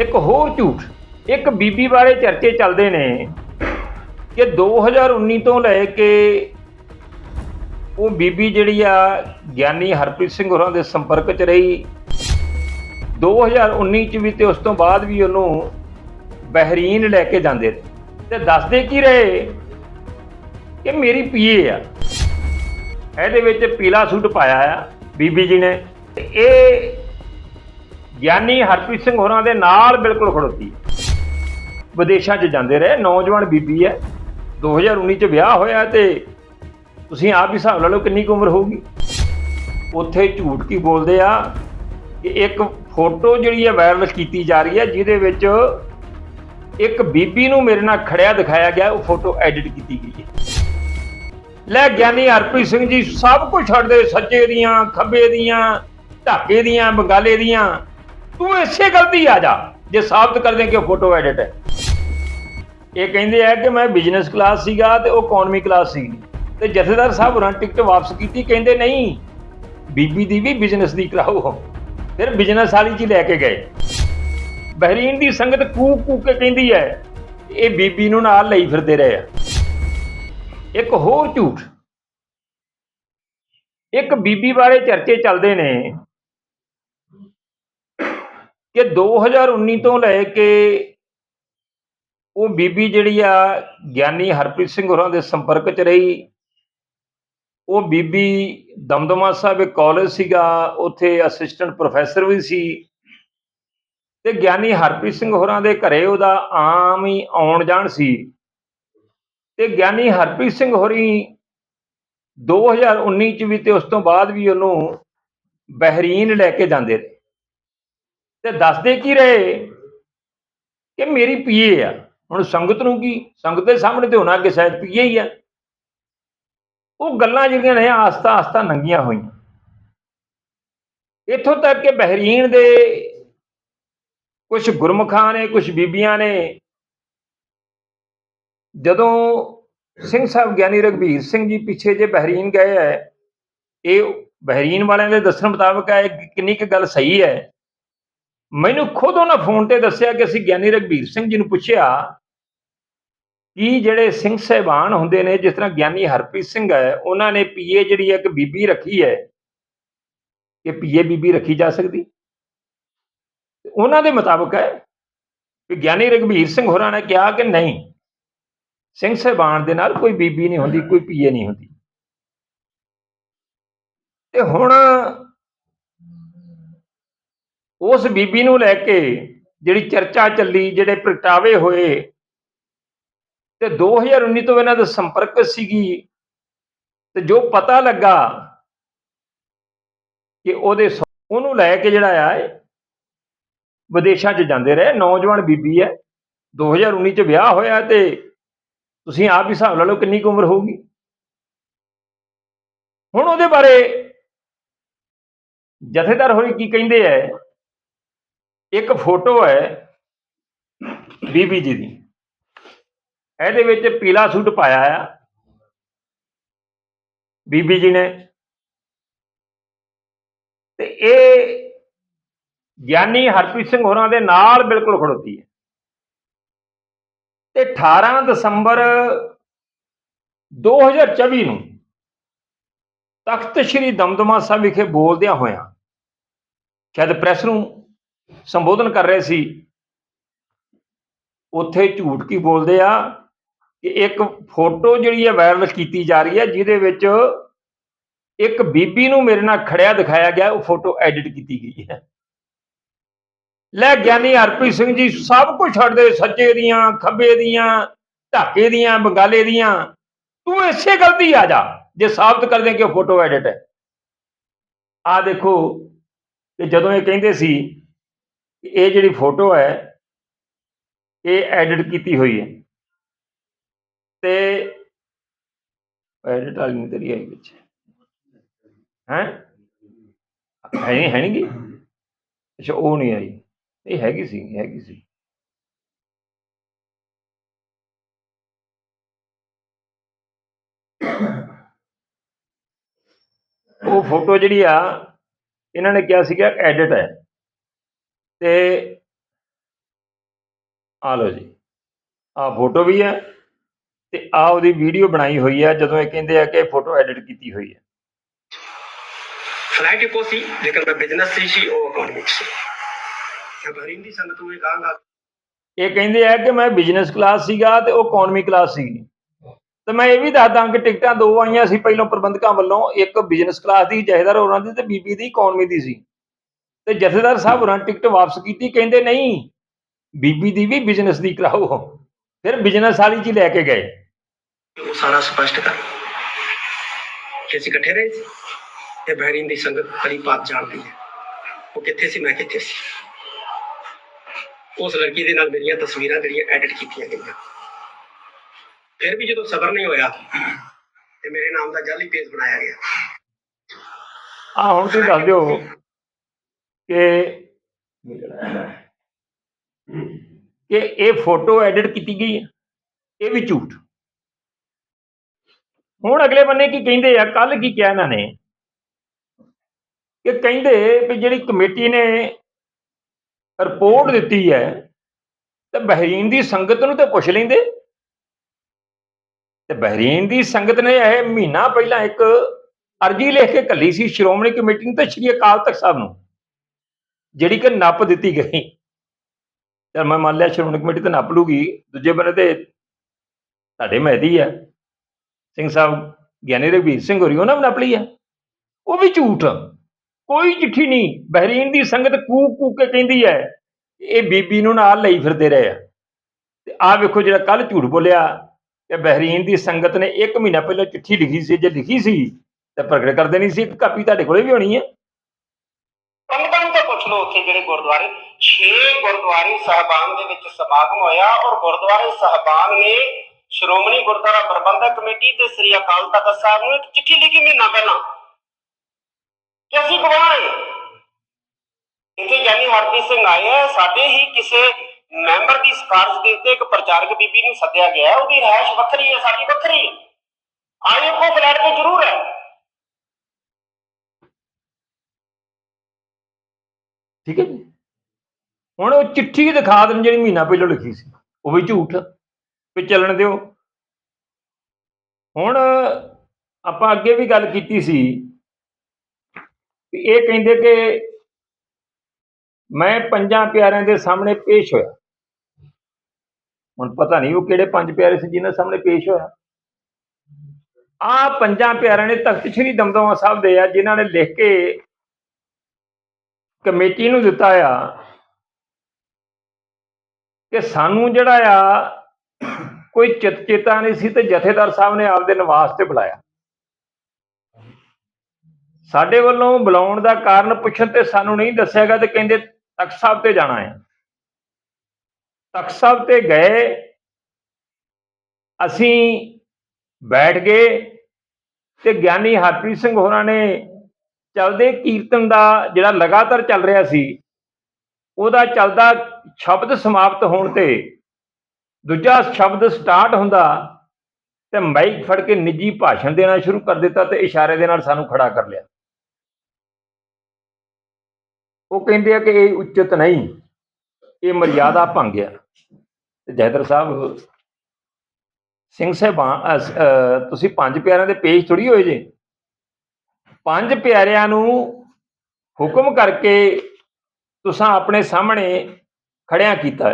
ਇੱਕ ਹੋਰ ਝੂਠ, ਇੱਕ ਬੀਬੀ ਬਾਰੇ ਚਰਚੇ ਚੱਲਦੇ ਨੇ ਕਿ 2019 ਤੋਂ ਲੈ ਕੇ ਉਹ ਬੀਬੀ ਜਿਹੜੀ ਆ, ਗਿਆਨੀ ਹਰਪ੍ਰੀਤ ਸਿੰਘ ਹੋਰਾਂ ਦੇ ਸੰਪਰਕ 'ਚ ਰਹੀ। 2019 ਚ ਵੀ ਤੇ ਉਸ ਤੋਂ ਬਾਅਦ ਵੀ ਉਹਨੂੰ ਬਹਿਰੀਨ ਲੈ ਕੇ ਜਾਂਦੇ ਰਹੇ। ਤੇ ਦੱਸਦੇ ਕੀ ਰਹੇ ਕਿ ਮੇਰੀ ਪੀਏ ਆ। ਇਹਦੇ ਵਿੱਚ ਪੀਲਾ ਸੂਟ ਪਾਇਆ ਆ ਬੀਬੀ ਜੀ ਨੇ। ਤੇ ਇਹ ਗਿਆਨੀ ਹਰਪ੍ਰੀਤ ਸਿੰਘ ਹੋਰਾਂ ਦੇ ਨਾਲ ਬਿਲਕੁਲ ਖੜੋਤੀ। ਵਿਦੇਸ਼ਾਂ 'ਚ ਜਾਂਦੇ ਰਹੇ, ਨੌਜਵਾਨ ਬੀਬੀ ਹੈ। 2019 ਚ ਵਿਆਹ ਹੋਇਆ ਤੇ ਤੁਸੀਂ ਆਪ ਹੀ ਹਿਸਾਬ ਲਾ ਲਓ ਕਿੰਨੀ ਕੁ ਉਮਰ ਹੋਊਗੀ। ਉੱਥੇ ਝੂਠ ਕੀ ਬੋਲਦੇ ਆ? ਕਿ ਇੱਕ ਫੋਟੋ ਜਿਹੜੀ ਹੈ ਵਾਇਰਲ ਕੀਤੀ ਜਾ ਰਹੀ ਹੈ, ਜਿਹਦੇ ਵਿੱਚ ਇੱਕ ਬੀਬੀ ਨੂੰ ਮੇਰੇ ਨਾਲ ਖੜਿਆ ਦਿਖਾਇਆ ਗਿਆ, ਉਹ ਫੋਟੋ ਐਡਿਟ ਕੀਤੀ ਗਈ ਹੈ। ਲੈ ਗਿਆਨੀ ਹਰਪ੍ਰੀਤ ਸਿੰਘ ਜੀ, ਸਭ ਕੁਝ ਛੱਡਦੇ ਸੱਜੇ ਦੀਆਂ, ਖੱਬੇ ਦੀਆਂ ਢਾਕੇ ਦੀਆਂ, ਬੰਗਾਲੇ ਦੀਆਂ। ਤੂੰ ਇਸੇ ਗਲਤੀ ਆ ਜਾ, ਜੇ ਸਾਬਤ ਕਰ ਦੇ ਕਿ ਉਹ ਫੋਟੋ ਐਡਿਟ ਹੈ। ਇਹ ਕਹਿੰਦੇ ਆ ਕਿ ਮੈਂ ਬਿਜ਼ਨਸ ਕਲਾਸ ਸੀਗਾ ਤੇ ਉਹ ਇਕਨੋਮੀ ਕਲਾਸ ਸੀ। ਤੇ ਜਥੇਦਾਰ ਸਾਹਿਬ ਹੋਰਾਂ ਟਿਕਟ ਵਾਪਸ ਕੀਤੀ, ਕਹਿੰਦੇ ਨਹੀਂ, ਬੀਬੀ ਦੀ ਵੀ ਬਿਜ਼ਨਸ ਦੀ ਕਰਾਓ। ਫਿਰ ਬਿਜ਼ਨਸ ਵਾਲੀ ਚ ਲੈ ਕੇ ਗਏ। ਬਹਿਰੀਨ ਦੀ ਸੰਗਤ ਕੂ ਕੂ ਕੇ ਕਹਿੰਦੀ ਹੈ, ਇਹ ਬੀਬੀ ਨੂੰ ਨਾਲ ਲਈ ਫਿਰਦੇ ਰਹੇ ਆ। ਇੱਕ ਹੋਰ ਝੂਠ। ਇੱਕ ਬੀਬੀ ਬਾਰੇ ਚਰਚੇ ਚੱਲਦੇ ਨੇ ਕਿ 2019 ਤੋਂ ਲੈ ਕੇ ਉਹ ਬੀਬੀ ਜਿਹੜੀ ਆ, ਗਿਆਨੀ ਹਰਪ੍ਰੀਤ ਸਿੰਘ ਹੋਰਾਂ ਦੇ ਸੰਪਰਕ 'ਚ ਰਹੀ। ਉਹ ਬੀਬੀ ਦਮਦਮਾ ਸਾਹਿਬ ਇੱਕ ਕਾਲਜ ਸੀਗਾ, ਉੱਥੇ ਅਸਿਸਟੈਂਟ ਪ੍ਰੋਫੈਸਰ ਵੀ ਸੀ। ਤੇ ਗਿਆਨੀ ਹਰਪ੍ਰੀਤ ਸਿੰਘ ਹੋਰਾਂ ਦੇ ਘਰੇ ਉਹਦਾ ਆਮ ਹੀ ਆਉਣ ਜਾਣ ਸੀ। ਤੇ ਗਿਆਨੀ ਹਰਪ੍ਰੀਤ ਸਿੰਘ ਹੋਰੀ 2019 ਚ ਵੀ ਤੇ ਉਸ ਤੋਂ ਬਾਅਦ ਵੀ ਉਹਨੂੰ ਬਹਿਰੀਨ ਲੈ ਕੇ ਜਾਂਦੇ ਰਹੇ। ਤੇ ਦੱਸਦੇ ਕੀ ਰਹੇ? ਕਿ ਮੇਰੀ ਪੀਏ ਆ। ਹੁਣ ਸੰਗਤ ਨੂੰ ਕੀ? ਸੰਗਤ ਦੇ ਸਾਹਮਣੇ ਤੇ ਹੋਣਾ ਕਿ ਸ਼ਾਇਦ ਪੀਏ ਹੀ ਆ। ਉਹ ਗੱਲਾਂ ਜਿਹੜੀਆਂ ਨੇ ਆਸਤਾ ਆਸਤਾ ਨੰਗੀਆਂ ਹੋਈਆਂ। ਇੱਥੋਂ ਤੱਕ ਕਿ ਬਹਿਰੀਨ ਦੇ ਕੁਝ ਗੁਰਮੁਖਾਂ ਨੇ ਕੁਝ ਬੀਬੀਆਂ ਨੇ, ਜਦੋਂ ਸਿੰਘ ਸਾਹਿਬ ਗਿਆਨੀ ਰਗਵੀਰ ਸਿੰਘ ਜੀ ਪਿੱਛੇ ਜੇ ਬਹਿਰੀਨ ਗਏ ਹੈ, ਇਹ ਬਹਿਰੀਨ ਵਾਲਿਆਂ ਦੇ ਦੱਸਣ ਮੁਤਾਬਕ ਹੈ ਕਿ ਕਿੰਨੀ ਕੁ ਗੱਲ ਸਹੀ ਹੈ। ਮੈਨੂੰ ਖੁਦ ਉਹਨਾਂ ਫੋਨ ਤੇ ਦੱਸਿਆ ਕਿ ਅਸੀਂ ਗਿਆਨੀ ਰਗਵੀਰ ਸਿੰਘ ਜੀ ਨੂੰ ਪੁੱਛਿਆ ਕਿ ਜਿਹੜੇ ਸਿੰਘ ਸਹਿਬਾਨ ਹੁੰਦੇ ਨੇ, ਜਿਸ ਤਰ੍ਹਾਂ ਗਿਆਨੀ ਹਰਪ੍ਰੀਤ ਸਿੰਘ ਹੈ, ਉਹਨਾਂ ਨੇ ਪੀਏ ਜਿਹੜੀ ਹੈ ਇੱਕ ਬੀਬੀ ਰੱਖੀ ਹੈ ਕਿ ਪੀਏ ਬੀਬੀ ਰੱਖੀ ਜਾ ਸਕਦੀ? ਉਹਨਾਂ ਦੇ ਮੁਤਾਬਕ ਹੈ ਕਿ ਗਿਆਨੀ ਰਗਵੀਰ ਸਿੰਘ ਹੋਰਾਂ ਨੇ ਕਿਹਾ ਕਿ ਨਹੀਂ, ਸਿੰਘ ਸਹਿਬਾਨ ਦੇ ਨਾਲ ਕੋਈ ਬੀਬੀ ਨਹੀਂ ਹੁੰਦੀ, ਕੋਈ ਪੀਏ ਨਹੀਂ ਹੁੰਦੀ। ਤੇ ਹੁਣ ਉਸ ਬੀਬੀ ਨੂੰ ਲੈ ਕੇ ਜਿਹੜੀ ਚਰਚਾ ਚੱਲੀ, ਜਿਹੜੇ ਪ੍ਰਗਟਾਵੇ ਹੋਏ, ਤੇ 2019 ਤੋਂ ਇਹਨਾਂ ਦਾ ਸੰਪਰਕ ਸੀਗੀ, ਤੇ ਜੋ ਪਤਾ ਲੱਗਾ ਕਿ ਉਹਦੇ ਸ- ਉਹਨੂੰ ਲੈ ਕੇ ਜਿਹੜਾ ਆ ਵਿਦੇਸ਼ਾਂ 'ਚ ਜਾਂਦੇ ਰਹੇ, ਨੌਜਵਾਨ ਬੀਬੀ ਹੈ। 2019 ਚ ਵਿਆਹ ਹੋਇਆ ਤੇ ਤੁਸੀਂ ਆਪ ਹੀ ਹਿਸਾਬ ਲਾ ਲਓ ਕਿੰਨੀ ਕੁ ਉਮਰ ਹੋਊਗੀ। ਹੁਣ ਉਹਦੇ ਬਾਰੇ ਜਥੇਦਾਰ ਹੋਰੀ ਕੀ ਕਹਿੰਦੇ ਐ ਇੱਕ ਫੋਟੋ ਹੈ ਬੀਬੀ ਜੀ ਦੀ। ਇਹਦੇ ਵਿੱਚ ਪੀਲਾ ਸੂਟ ਪਾਇਆ ਆ। ਬੀਬੀ ਜੀ ਨੇ। ਤੇ ਇਹ ਗਿਆਨੀ ਹਰਪ੍ਰੀਤ ਸਿੰਘ ਹੋਰਾਂ ਦੇ ਨਾਲ ਬਿਲਕੁਲ ਖੜੋਤੀ ਹੈ। ਤੇ 18 ਦਸੰਬਰ 2024 ਨੂੰ ਤਖਤ ਸ੍ਰੀ ਦਮਦਮਾ ਸਾਹਿਬ ਵਿਖੇ ਬੋਲਦਿਆਂ ਹੋਇਆਂ ਸ਼ਾਇਦ ਪ੍ਰੈਸ ਨੂੰ ਸੰਬੋਧਨ ਕਰ ਰਹੇ ਸੀ। ਉੱਥੇ ਝੂਠ ਕੀ ਬੋਲਦੇ ਆ? ਕਿ ਇੱਕ ਫੋਟੋ ਜਿਹੜੀ ਹੈ ਵਾਇਰਲ ਕੀਤੀ ਜਾ ਰਹੀ ਹੈ, ਜਿਹਦੇ ਵਿੱਚ ਇੱਕ ਬੀਬੀ ਨੂੰ ਮੇਰੇ ਨਾਲ ਖੜਿਆ ਦਿਖਾਇਆ ਗਿਆ, ਉਹ ਫੋਟੋ ਐਡਿਟ ਕੀਤੀ ਗਈ ਹੈ। ਲੈ ਗਿਆਨੀ ਹਰਪ੍ਰੀਤ ਸਿੰਘ ਜੀ, ਸਭ ਕੁਝ ਛੱਡਦੇ ਸੱਜੇ ਦੀਆਂ, ਖੱਬੇ ਦੀਆਂ ਢਾਕੇ ਦੀਆਂ, ਬੰਗਾਲੇ ਦੀਆਂ। ਤੂੰ ਇਸੇ ਗਲਤੀ ਆ ਜਾ, ਜੇ ਸਾਬਤ ਕਰ ਦੇ ਕਿ ਉਹ ਫੋਟੋ ਐਡਿਟ ਹੈ। ਆ ਦੇਖੋ ਕਿ ਜਦੋਂ ਇਹ ਕਹਿੰਦੇ ਸੀ ਇਹ ਜਿਹੜੀ ਫੋਟੋ ਹੈ, ਇਹ ਐਡਿਟ ਕੀਤੀ ਹੋਈ ਹੈ। ਤੇ ਐਡਿਟ ਵਾਲੀ ਨਹੀਂ ਤੇਰੀ ਆਈ ਵਿੱਚ। ਹੈ? ਹੈ ਨਹੀਂ ਹੈ ਨਹੀਂ ਅੱਛਾ, ਉਹ ਨਹੀਂ ਆਈ। ਇਹ ਹੈਗੀ ਸੀ ਹੈਗੀ ਸੀ। ਉਹ ਫੋਟੋ ਜਿਹੜੀ ਆ, ਇਹਨਾਂ ਨੇ ਕਿਹਾ ਸੀਗਾ ਐਡਿਟ ਹੈ। ਤੇ ਆ ਲਓ ਜੀ ਆ ਫੋਟੋ ਵੀ ਹੈ ਤੇ ਆ ਉਹਦੀ ਵੀਡੀਓ ਬਣਾਈ ਹੋਈ ਹੈ ਜਦੋਂ ਇਹ ਕਹਿੰਦੇ ਆ ਕਿ ਫੋਟੋ ਐਡਿਟ ਕੀਤੀ ਹੋਈ ਹੈ। ਫਲਾਈਟ ਇੱਕੋ ਸੀ ਲੇਕਿਨ ਮੈਂ ਬਿਜ਼ਨਸ ਸੀ ਸੀ ਉਹ ਇਕਨੋਮਿਕ ਸੀ। ਮੈਂ ਬਹਿਰੀਨ ਦੀ ਸੰਗਤ ਨੂੰ ਇਹ ਕਹਿੰਦੇ ਆ ਕਿ ਮੈਂ ਬਿਜ਼ਨਸ ਕਲਾਸ ਸੀਗਾ ਤੇ ਉਹ ਇਕਨੋਮੀ ਕਲਾਸ ਸੀਗੀ। ਤੇ ਮੈਂ ਇਹ ਵੀ ਦੱਸਦਾ ਕਿ ਟਿਕਟਾਂ ਦੋ ਆਈਆਂ ਸੀ ਪਹਿਲਾਂ ਪ੍ਰਬੰਧਕਾਂ ਵੱਲੋਂ ਇੱਕ ਬਿਜ਼ਨਸ ਕਲਾਸ ਦੀ ਜਥੇਦਾਰ ਹੋਰਾਂ ਦੀ ਤੇ ਬੀਬੀ ਦੀ ਇਕਨੋਮੀ ਦੀ ਸੀ। ਤੇ ਜਥੇਦਾਰ ਸਾਹਿਬ ਹੋਰਾਂ ਟਿਕਟ ਵਾਪਸ ਕੀਤੀ ਕਹਿੰਦੇ ਨਹੀਂ ਬੀਬੀ ਦੀ ਵੀ ਬਿਜ਼ਨਸ ਦੀ ਕਰਾਓ। ਫਿਰ ਬਿਜ਼ਨਸ ਵਾਲੀ ਚ ਹੀ ਲੈ ਕੇ ਗਏ। ਉਹ ਸਾਰਾ ਸਪਸ਼ਟ ਕਰ ਕਿ ਅਸੀਂ ਇਕੱਠੇ ਰਹੇ ਸੀ ਤੇ ਬਹਿਰੀਨ ਦੀ ਸੰਗਤ ਬੜੀ ਬਾਤ ਜਾਣਦੀ ਹੈ। ਉਹ ਕਿੱਥੇ ਸੀ ਮੈਂ ਕਿੱਥੇ ਸੀ? ਉਸ ਲੜਕੀ ਦੇ ਨਾਲ ਮੇਰੀਆਂ ਤਸਵੀਰਾਂ ਜਿਹੜੀਆਂ ਐਡਿਟ ਕੀਤੀਆਂ ਗਈਆਂ। ਫਿਰ ਵੀ ਜਦੋਂ ਸਬਰ ਨਹੀਂ ਹੋਇਆ ਤੇ ਮੇਰੇ ਨਾਮ ਦਾ ਜਾਲੀ ਪੇਜ ਬਣਾਇਆ ਗਿਆ। ਆ ਹੁਣ ਤੁਸੀਂ ਦੱਸ ਦਿਓ। ਕਿ ਕਿ ਇਹ ਫੋਟੋ ਐਡਿਟ ਕੀਤੀ ਗਈ ਹੈ। ਇਹ ਵੀ ਝੂਠ। ਹੁਣ ਅਗਲੇ ਬੰਨੇ ਕੀ ਕਹਿੰਦੇ ਆ? ਕੱਲ ਕੀ ਕਿਹਾ ਇਹਨਾਂ ਨੇ? ਕਿ ਕਹਿੰਦੇ ਵੀ ਜਿਹੜੀ ਕਮੇਟੀ ਨੇ ਰਿਪੋਰਟ ਦਿੱਤੀ ਹੈ, ਤੇ ਬਹਿਰੀਨ ਦੀ ਸੰਗਤ ਨੂੰ ਤੇ ਪੁੱਛ ਲੈਂਦੇ। ਤੇ ਬਹਿਰੀਨ ਦੀ ਸੰਗਤ ਨੇ ਇਹ ਮਹੀਨਾ ਪਹਿਲਾਂ ਇੱਕ ਅਰਜੀ ਲਿਖ ਕੇ ਕੱਲੀ ਸੀ, ਸ਼੍ਰੋਮਣੀ ਕਮੇਟੀ ਨੂੰ ਤੇ ਸ਼੍ਰੀ ਅਕਾਲ ਤਖਤ ਸਾਹਿਬ ਨੂੰ। ਜਿਹੜੀ ਕਿ ਨੱਪ ਦਿੱਤੀ ਗਈ। ਚਲ ਮੈਂ ਮੰਨ ਲਿਆ ਸ਼੍ਰੋਮਣੀ ਕਮੇਟੀ ਤਾਂ ਨੱਪ ਲੂਗੀ। ਦੂਜੇ ਬੰਨੇ ਤੇ ਤੁਹਾਡੇ ਮਹਿਦੀ ਆ। ਸਿੰਘ ਸਾਹਿਬ ਗਿਆਨੀ ਰਘਬੀਰ ਸਿੰਘ ਹੋਰੀ, ਉਹਨਾਂ ਵੀ ਨੱਪ ਲਈ ਆ। ਉਹ ਵੀ ਝੂਠ। ਕੋਈ ਚਿੱਠੀ ਨਹੀਂ। ਬਹਿਰੀਨ ਦੀ ਸੰਗਤ ਕੂ ਕੂ ਕੇ ਕਹਿੰਦੀ ਹੈ ਇਹ ਬੀਬੀ ਨੂੰ ਨਾਲ ਲਈ ਫਿਰਦੇ ਰਹੇ ਆ। ਤੇ ਆਹ ਵੇਖੋ ਜਿਹੜਾ ਕੱਲ ਝੂਠ ਬੋਲਿਆ ਕਿ ਬਹਿਰੀਨ ਦੀ ਸੰਗਤ ਨੇ 1 ਮਹੀਨਾ ਪਹਿਲਾਂ ਚਿੱਠੀ ਲਿਖੀ ਸੀ। ਜੇ ਲਿਖੀ ਸੀ, ਤਾਂ ਪ੍ਰਗਟ ਕਰ ਦੇਣੀ ਸੀ। ਇੱਕ ਕਾਪੀ ਤੁਹਾਡੇ ਕੋਲੇ ਵੀ ਹੋਣੀ ਹੈ ਪੁੱਛ ਲਓ ਉੱਥੇ ਜਿਹੜੇ ਗੁਰਦੁਆਰੇ 6 ਗੁਰਦੁਆਰੇ ਸਹਿਬਾਨ ਦੇ ਵਿੱਚ ਸਮਾਗਮ ਹੋਇਆ ਔਰ ਗੁਰਦੁਆਰੇ ਸਹਿਬਾਨ ਨੇ ਸ਼੍ਰੋਮਣੀ ਗੁਰਦੁਆਰਾ ਪ੍ਰਬੰਧਕ ਕਮੇਟੀ ਤੇ ਸ੍ਰੀ ਅਕਾਲ ਤਖਤ ਸਾਹਿਬ ਨੂੰ ਇੱਕ ਚਿੱਠੀ ਲਿਖੀ ਮਹੀਨਾ ਪਹਿਲਾਂ। ਕਿ ਅਸੀਂ ਗਵਾਹ ਇੱਥੇ ਜਾਨੀ ਹਰਪ੍ਰੀਤ ਸਿੰਘ ਆਏ ਆਇਆ ਸਾਡੇ ਹੀ ਕਿਸੇ ਮੈਂਬਰ ਦੀ ਸਿਫਾਰਿਸ਼ ਦੇ ਉੱਤੇ ਇੱਕ ਪ੍ਰਚਾਰਕ ਬੀਬੀ ਨੂੰ ਸੱਦਿਆ ਗਿਆ, ਉਹਦੀ ਰਹਿਸ਼ ਵੱਖਰੀ ਹੈ, ਸਾਡੀ ਵੱਖਰੀ। ਆਏ ਕੋ ਫਲੈਟ ਤੇ ਜ਼ਰੂਰ ਹੈ। ਠੀਕ ਹੈ ਜੀ। ਹੁਣ ਉਹ ਚਿੱਠੀ ਦਿਖਾ ਦੇਣ ਜਿਹੜੀ ਮਹੀਨਾ ਪਹਿਲਾਂ ਲਿਖੀ ਸੀ। ਉਹ ਵੀ ਝੂਠ। ਵੀ ਚੱਲਣ ਦਿਓ। ਹੁਣ ਆਪਾਂ ਅੱਗੇ ਵੀ ਗੱਲ ਕੀਤੀ ਸੀ ਇਹ ਕਹਿੰਦੇ ਕਿ ਮੈਂ ਪੰਜਾਂ ਪਿਆਰਿਆਂ ਦੇ ਸਾਹਮਣੇ ਪੇਸ਼ ਹੋਇਆ। ਹੁਣ ਪਤਾ ਨਹੀਂ ਉਹ ਕਿਹੜੇ ਪੰਜ ਪਿਆਰੇ ਸੀ ਜਿਨ੍ਹਾਂ ਸਾਹਮਣੇ ਪੇਸ਼ ਹੋਇਆ। ਆ ਪੰਜਾਂ ਪਿਆਰਿਆਂ ਨੇ ਤਖਤ ਸ੍ਰੀ ਦਮਦਮਾ ਸਾਹਿਬ ਦੇ ਆ, ਜਿਨ੍ਹਾਂ ਨੇ ਲਿਖ ਕੇ ਕਮੇਟੀ ਨੂੰ ਦਿੱਤਾ ਆ ਕਿ ਸਾਨੂੰ ਜਿਹੜਾ ਆ ਕੋਈ ਚਿਤ ਚੇਤਾ ਨਹੀਂ ਸੀ ਤੇ ਜਥੇਦਾਰ ਸਾਹਿਬ ਨੇ ਆਪਦੇ ਨਿਵਾਸ ਤੇ ਬੁਲਾਇਆ। ਸਾਡੇ ਵੱਲੋਂ ਬੁਲਾਉਣ ਦਾ ਕਾਰਨ ਪੁੱਛਣ ਤੇ ਸਾਨੂੰ ਨਹੀਂ ਦੱਸਿਆਗਾ ਤੇ ਕਹਿੰਦੇ ਤਖਤ ਸਾਹਿਬ ਤੇ ਜਾਣਾ ਹੈ ਤਖਤ ਸਾਹਿਬ ਤੇ ਗਏ, ਅਸੀਂ ਬੈਠ ਗਏ ਤੇ ਗਿਆਨੀ ਹਰਪ੍ਰੀਤ ਸਿੰਘ ਹੋਰਾਂ ਨੇ ਚੱਲਦੇ ਕੀਰਤਨ ਦਾ ਜਿਹੜਾ ਲਗਾਤਾਰ ਚੱਲ ਰਿਹਾ ਸੀ, ਉਹਦਾ ਚੱਲਦਾ ਸ਼ਬਦ ਸਮਾਪਤ ਹੋਣ ਤੇ ਦੂਜਾ ਸ਼ਬਦ ਸਟਾਰਟ ਹੁੰਦਾ ਤੇ ਮਾਈਕ ਫੜ ਕੇ ਨਿੱਜੀ ਭਾਸ਼ਣ ਦੇਣਾ ਸ਼ੁਰੂ ਕਰ ਦਿੱਤਾ ਤੇ ਇਸ਼ਾਰੇ ਦੇ ਨਾਲ ਸਾਨੂੰ ਖੜਾ ਕਰ ਲਿਆ। ਉਹ ਕਹਿੰਦੇ ਆ ਕਿ ਇਹ ਉਚਿਤ ਨਹੀਂ, ਇਹ ਮਰਿਆਦਾ ਭੰਗ ਆ। ਤੇ ਜੈਦਰ ਸਾਹਿਬ, ਸਿੰਘ ਸਾਹਿਬਾਨ ਤੁਸੀਂ ਪੰਜ ਪਿਆਰਿਆਂ ਦੇ ਪੇਜ ਥੋੜੀ ਹੋਏ ਜੇ? ਪੰਜ ਪਿਆਰਿਆਂ ਨੂੰ ਹੁਕਮ ਕਰਕੇ ਤੁਸੀਂ ਆਪਣੇ ਸਾਹਮਣੇ ਖੜਿਆ ਕੀਤਾ।